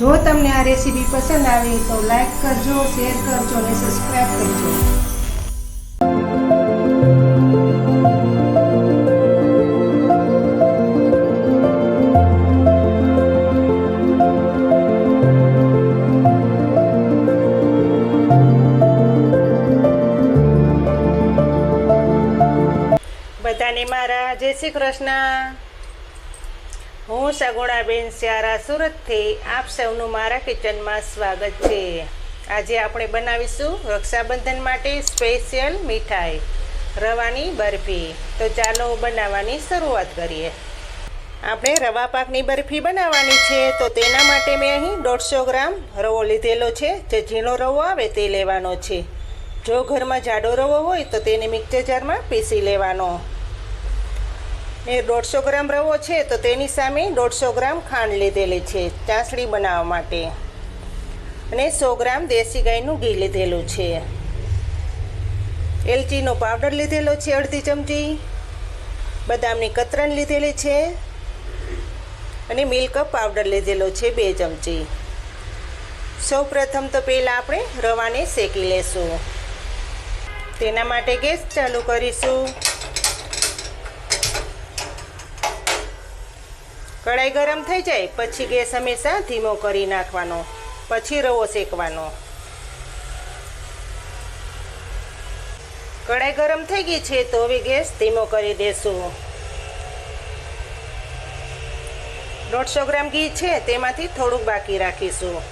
જો તમને આ રેસીપી પસંદ આવી તો લાઈક કરજો, શેર કરજો અને સબસ્ક્રાઈબ કરજો. બધાને મારા જય શ્રી કૃષ્ણ. હું સગુણાબેન સ્યારા સુરતથી આપ સૌનું મારા કિચનમાં સ્વાગત છે. આજે આપણે બનાવીશું રક્ષાબંધન માટે સ્પેશિયલ મીઠાઈ, રવાની બરફી. તો ચાલો બનાવવાની શરૂઆત કરીએ. આપણે રવા પાકની બરફી બનાવવાની છે, તો તેના માટે મેં અહીં દોઢસો ગ્રામ રવો લીધેલો છે. જે ઝીણો રવો આવે તે લેવાનો છે. જો ઘરમાં જાડો રવો હોય તો તેને મિક્સર જારમાં પીસી લેવાનો. ને દોઢસો ગ્રામ રવો છે તો તેની સામે દોઢસો ગ્રામ ખાંડ લીધેલી છે, ચાસણી બનાવવા માટે. અને સો ગ્રામ દેશી ગાયનું ઘી લીધેલું છે. એલચીનો પાવડર લીધેલો છે અડધી ચમચી. બદામની કતરણ લીધેલી છે. અને મિલ્ક પાવડર લીધેલો છે બે ચમચી. સૌ પ્રથમ તો પહેલાં આપણે રવાને શેકી લેશું. તેના માટે ગેસ ચાલુ કરીશું. કઢાઈ ગરમ થઈ જાય, પછી ગેસ હંમેશા ધીમો કરી નાખવાનો, પછી રવો શેકવાનો. કઢાઈ ગરમ થઈ ગઈ છે તો હવે ગેસ ધીમો કરી દેશું. દોઢસો ગ્રામ ઘી છે, તેમાંથી થોડુંક બાકી રાખીશું.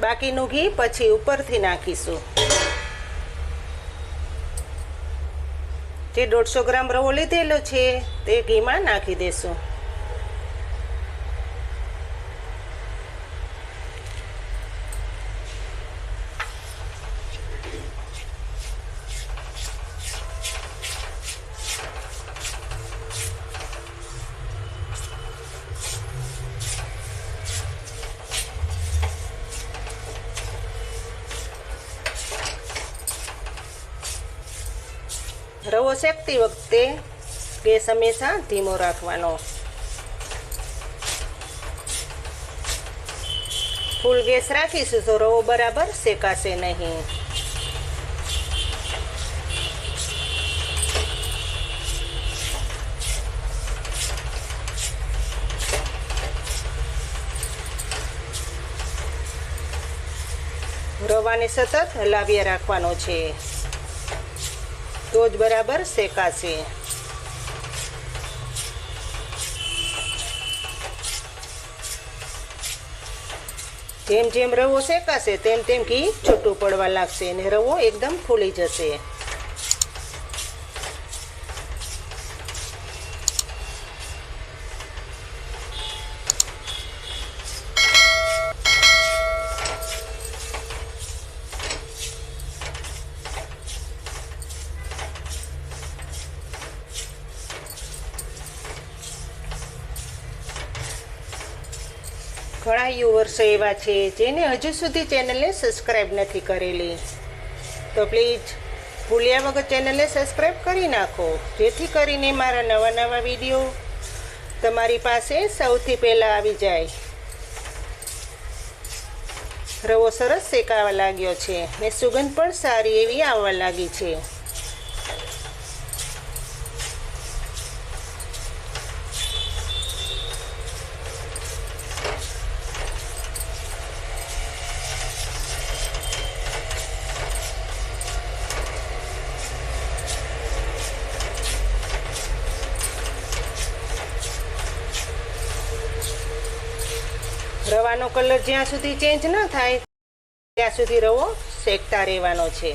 બાકીનું ઘી પછી ઉપરથી નાખીશું. જે દોઢસો ગ્રામ રવો લીધેલો છે. તે ઘીમાં નાખી દેશું. શેકતી વખતે ગેસ હંમેશા ધીમો રાખવાનો. ફૂલ ગેસ રાખીશું તો રવો બરાબર શેકાશે નહીં. રવાને સતત હલાવ્યા રાખવાનો છે. તો જ બરાબર શેકાશે. જેમ જેમ રવો શેકાશે, તેમ તેમ ઘી છૂટું પડવા લાગશે અને રવો એકદમ ફૂલી જશે. એવા છે, જેને હજુ સુધી ચેનલને સબસ્ક્રાઈબ નથી કરેલી. તો પ્લીઝ ભૂલ્યા વગર ચેનલને સબસ્ક્રાઈબ કરી નાખો. જેથી કરીને મારા નવા નવા વીડિયો તમારી પાસે સૌથી પહેલાં આવી જાય. રવો સરસ શેકાવા લાગ્યો છે ને સુગંધ પણ સારી એવી આવવા લાગી છે. રવાનો કલર જ્યાં સુધી ચેન્જ ન થાય, ત્યાં સુધી રવો શેકતા રહેવાનો છે.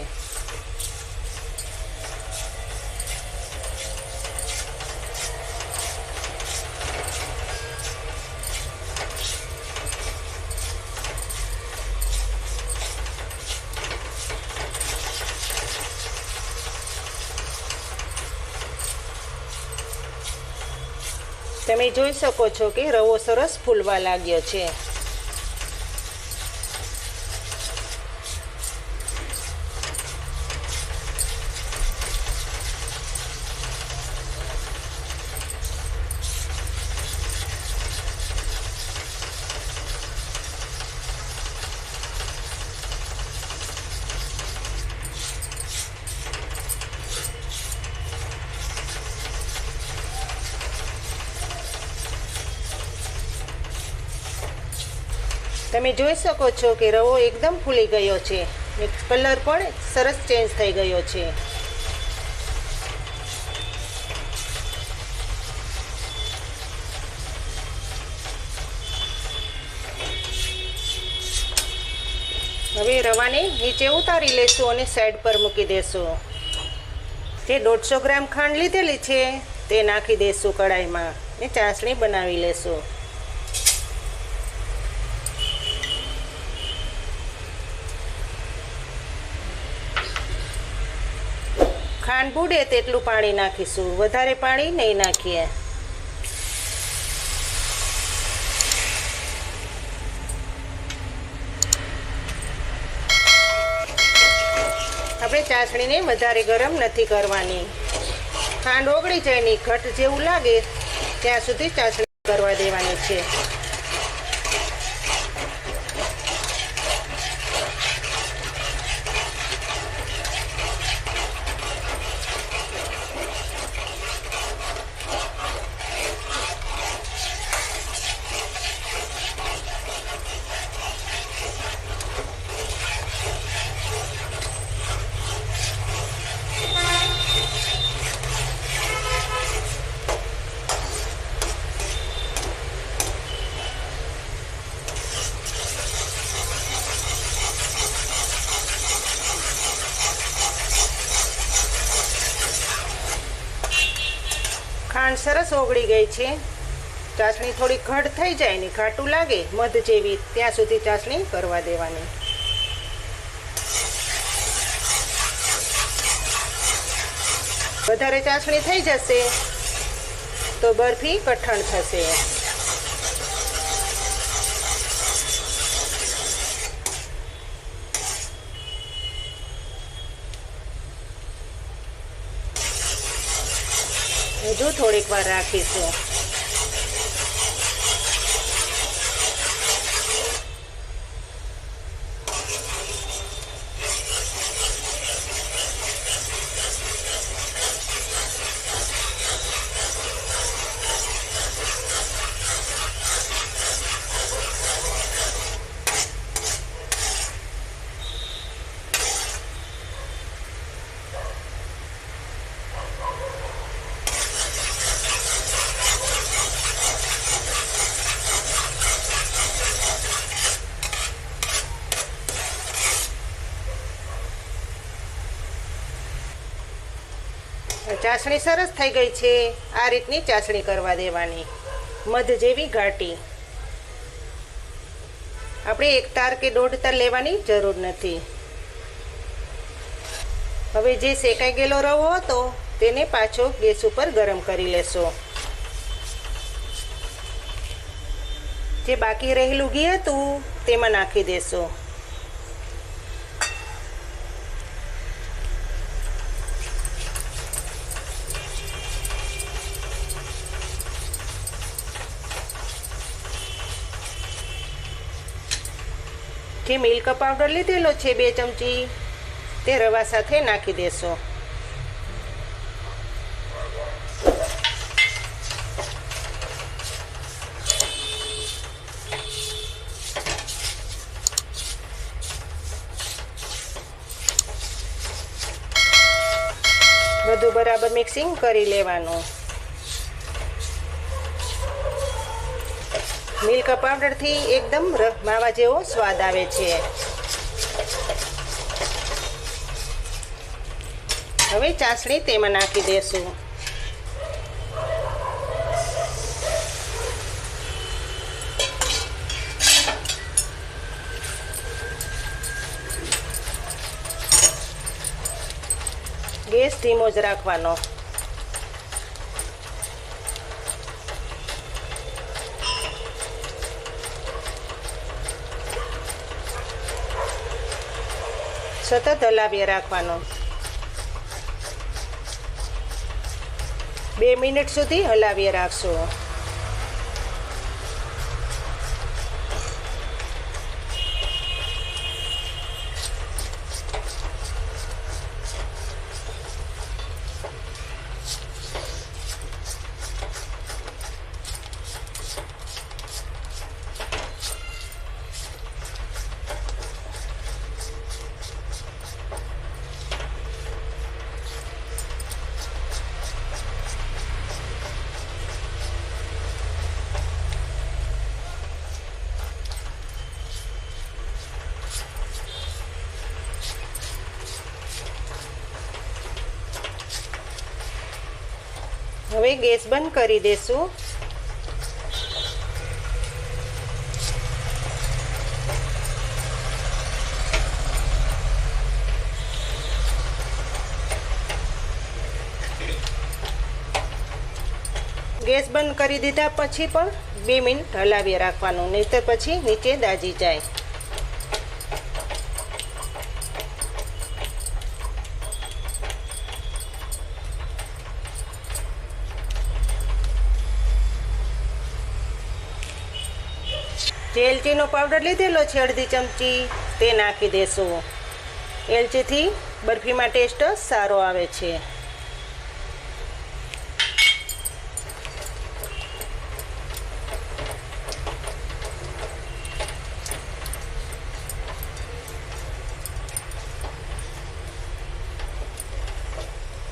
તમે જોઈ શકો છો કે રવો સરસ ફૂલવા લાગ્યો છે. તમે જોઈ શકો છો કે રવો એકદમ ફૂલી ગયો છે ને કલર પણ સરસ ચેન્જ થઈ ગયો છે. હવે રવાને નીચે ઉતારી લેશું અને સાઈડ પર મૂકી દેશું. જે દોઢસો ગ્રામ ખાંડ લીધેલી છે તે નાખી દેશું કઢાઈમાં ને ચાસણી બનાવી લેશું. ખાંડ બુડે તેટલું પાણી નાખીશું. વધારે પાણી નહીં નાખીએ. આપણે ચાસણીને વધારે ગરમ નથી કરવાની. ખાંડ ઓગળી જાય નહીં ઘટ જેવું લાગે, ત્યાં સુધી ચાસણી કરવા દેવાની છે. સરસ ઓગળી ગઈ છે. ચાસણી થોડી ઘટ થઈ જાય ને ઘાટું લાગે, મધ જેવી, ત્યાં સુધી ચાસણી કરવા દેવાની. વધારે ચાસણી થઈ જશે તો બરફી કઠણ થશે. હજુ થોડીક વાર રાખીશું. ચાસણી સરસ થઈ ગઈ છે. આ રીતની ચાસણી કરવા દેવાની. મધ જેવી ઘાટી. આપણે એક તાર કે દોઢ તાર લેવાની જરૂર નથી. હવે જે શેકાઈ ગયેલો રવો હતો, તેને પાછો ગેસ ઉપર ગરમ કરી લેશો. જે બાકી રહેલું ઘી હતું, તેમાં નાખી દેશો. જે મિલ્ક પાવડર લીધેલો છે, બે ચમચી. તે રવા સાથે નાખી દેશો. બધું બરાબર મિક્સિંગ કરી લેવાનું. મિલ્ક પાવડરથી એકદમ માવા જેવો સ્વાદ આવે છે. હવે ચાસણી તેમાં નાખી દેશું. ગેસ ધીમો જ રાખવાનો. સતત હલાવીએ રાખવાનો બે મિનિટ સુધી હલાવીએ રાખશું હવે ગેસ બંધ કરી દેશું. ગેસ બંધ કરી દીધા પછી પણ બે મિનિટ હલાવી રાખવાનું, નહીંતર પછી નીચે દાજી જાય. એલચીનો પાવડર લીધેલો છે, અડધી ચમચી, તે નાખી દેશું. એલચીથી બરફીમાં ટેસ્ટ સારો આવે છે.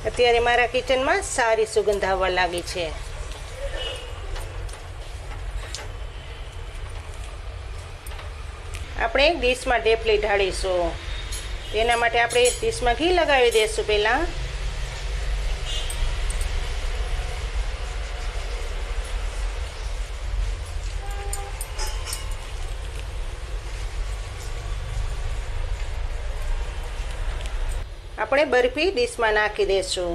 અત્યારે મારા કિચનમાં સારી સુગંધ આવવા લાગી છે. આપણે ડીશમાં ઢેફલી ઢાળીશું. તેના માટે આપણે ડીશમાં ઘી લગાવી દઈશું પહેલાં. આપણે બરફી ડીશમાં નાખી દઈશું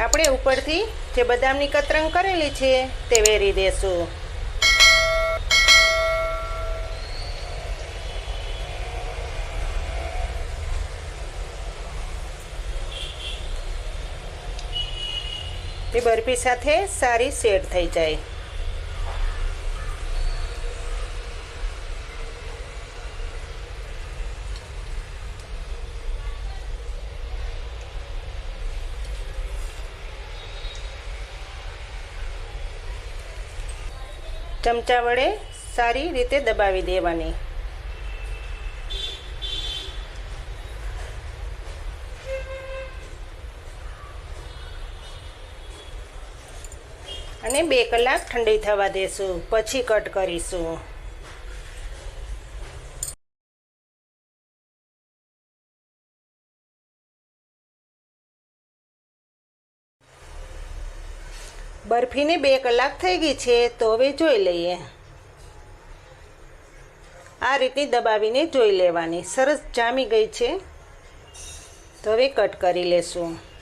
આપણે ઉપરથી જે બદામની કતરંગ કરેલી છે તે વેરી દેશું. એ બરફી સાથે સારી સેટ થઈ જાય. ચમચા વડે સારી રીતે દબાવી દેવાની. અને બે કલાક ઠંડી થવા દેશું. પછી કટ કરીશું. બરફીને બે કલાક થઈ ગઈ છે, તો હવે જોઈ લઈએ. આ રીતની દબાવીને જોઈ લેવાની. સરસ જામી ગઈ છે. તો હવે કટ કરી લેશું.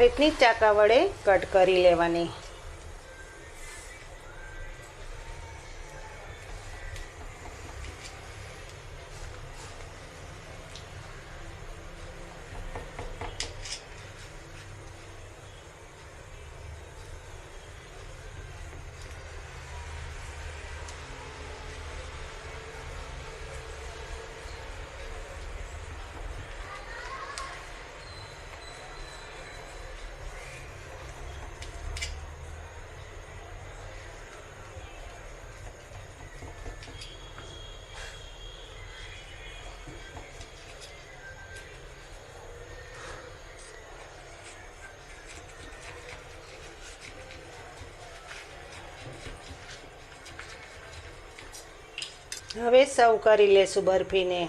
રીતની ચાકા વડે કટ કરી લેવાની. હવે સર્વ કરી લેશું બરફીને.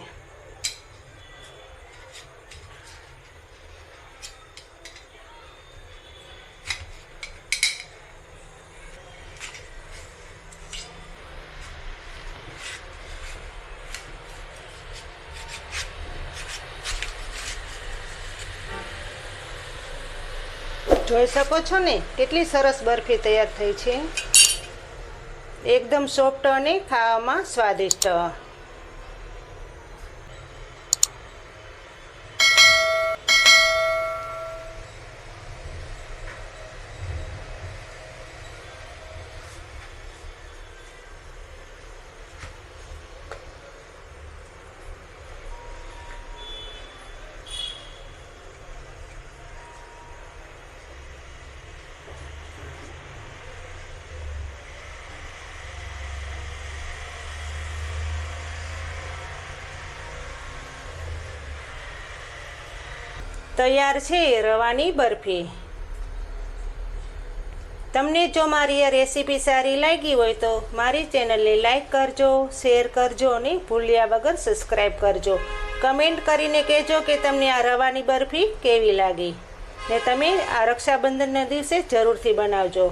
જોઈ શકો છો ને, કેટલી સરસ બરફી તૈયાર થઈ છે. એકદમ સોફ્ટ અને ખાવામાં સ્વાદિષ્ટ. તૈયાર છે રવાની બરફી. તમને જો મારી આ રેસીપી સારી લાગી હોય તો મારી ચેનલને લાઇક કરજો, શેર કરજો અને ભૂલ્યા વગર સબસ્ક્રાઈબ કરજો. કમેન્ટ કરીને કહેજો કે તમને આ રવાની બરફી કેવી લાગી. ને તમે આ રક્ષાબંધનના દિવસે જરૂરથી બનાવજો.